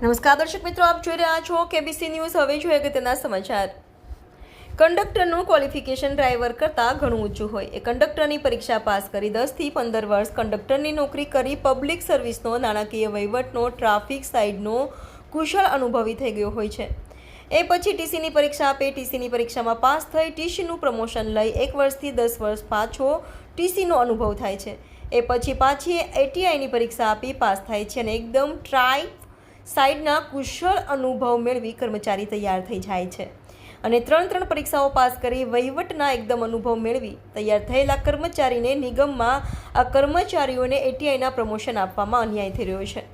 નમસ્કાર દર્શક મિત્રો, આપ જોઈ રહ્યા છો કેબીસી ન્યૂઝ હવે જોઈએ અગત્યના સમાચાર. કંડક્ટરનું ક્વોલિફિકેશન ડ્રાઈવર કરતાં ઘણું ઊંચું હોય. એ કંડક્ટરની પરીક્ષા પાસ કરી દસથી પંદર વર્ષ કંડક્ટરની નોકરી કરી પબ્લિક સર્વિસનો નાણાકીય વહીવટનો ટ્રાફિક સાઇડનો કુશળ અનુભવી થઈ ગયો હોય છે. એ પછી ટીસીની પરીક્ષા આપે. ટીસીની પરીક્ષામાં પાસ થઈ ટીસીનું પ્રમોશન લઈ એક વર્ષથી દસ વર્ષ પાછો ટીસીનો અનુભવ થાય છે. એ પછી પાછી એટીઆઈની પરીક્ષા આપી પાસ થાય છે અને એકદમ ટ્રાય સાઇડના કુશળ અનુભવ મેળવી કર્મચારી તૈયાર થઈ જાય છે. અને ત્રણ ત્રણ પરીક્ષાઓ પાસ કરી વહીવટના એકદમ અનુભવ મેળવી તૈયાર થયેલા કર્મચારીને નિગમમાં આ કર્મચારીઓને એટીઆઈના પ્રમોશન આપવામાં અન્યાય થઈ રહ્યો છે.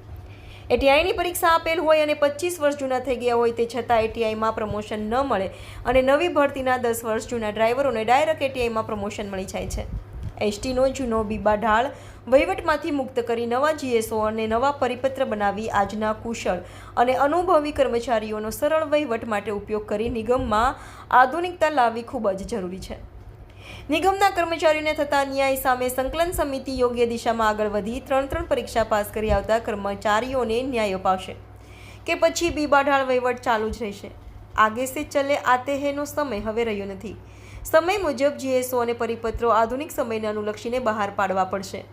એટીઆઈની પરીક્ષા આપેલ હોય અને પચીસ વર્ષ જૂના થઈ ગયા હોય તે છતાં એટીઆઈમાં પ્રમોશન ન મળે અને નવી ભરતીના દસ વર્ષ જૂના ડ્રાઈવરોને ડાયરેક્ટ એટીઆઈમાં પ્રમોશન મળી જાય છે. એસટીનો જૂનો બીબા ઢાળ વહીવટમાંથી મુક્ત કરી નવા જીએસઓ અને નવા પરિપત્ર બનાવી આજના કુશળ અને અનુભવી કર્મચારીઓનો સરળ વહીવટ માટે ઉપયોગ કરી નિગમમાં આધુનિકતા લાવવી ખૂબ જ જરૂરી છે. નિગમના કર્મચારીઓને થતા ન્યાય સામે સંકલન સમિતિ યોગ્ય દિશામાં આગળ વધી ત્રણ ત્રણ પરીક્ષા પાસ કરી આવતા કર્મચારીઓને ન્યાય અપાવશે કે પછી બીબાઢાળ વહીવટ ચાલુ જ રહેશે. આગે સે ચલે આતે હેનો સમય હવે રહ્યો નથી. સમય મુજબ જીએસઓ અને પરિપત્રો આધુનિક સમયને અનુલક્ષીને બહાર પાડવા પડશે.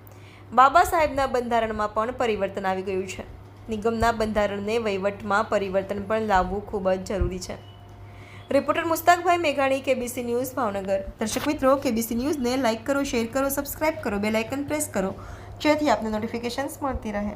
બાબા સાહેબના બંધારણમાં પણ પરિવર્તન આવી ગયું છે. નિગમના બંધારણને વહીવટમાં પરિવર્તન પણ લાવવું ખૂબ જ જરૂરી છે. રિપોર્ટર મુસ્તાકભાઈ મેઘાણી, કેબીસી ન્યૂઝ, ભાવનગર. દર્શક મિત્રો, કેબીસી ન્યૂઝને લાઇક કરો, શેર કરો, સબસ્ક્રાઇબ કરો, બેલ આઇકન પ્રેસ કરો. જેથી આપને નોટિફિકેશન્સ મળતી રહે.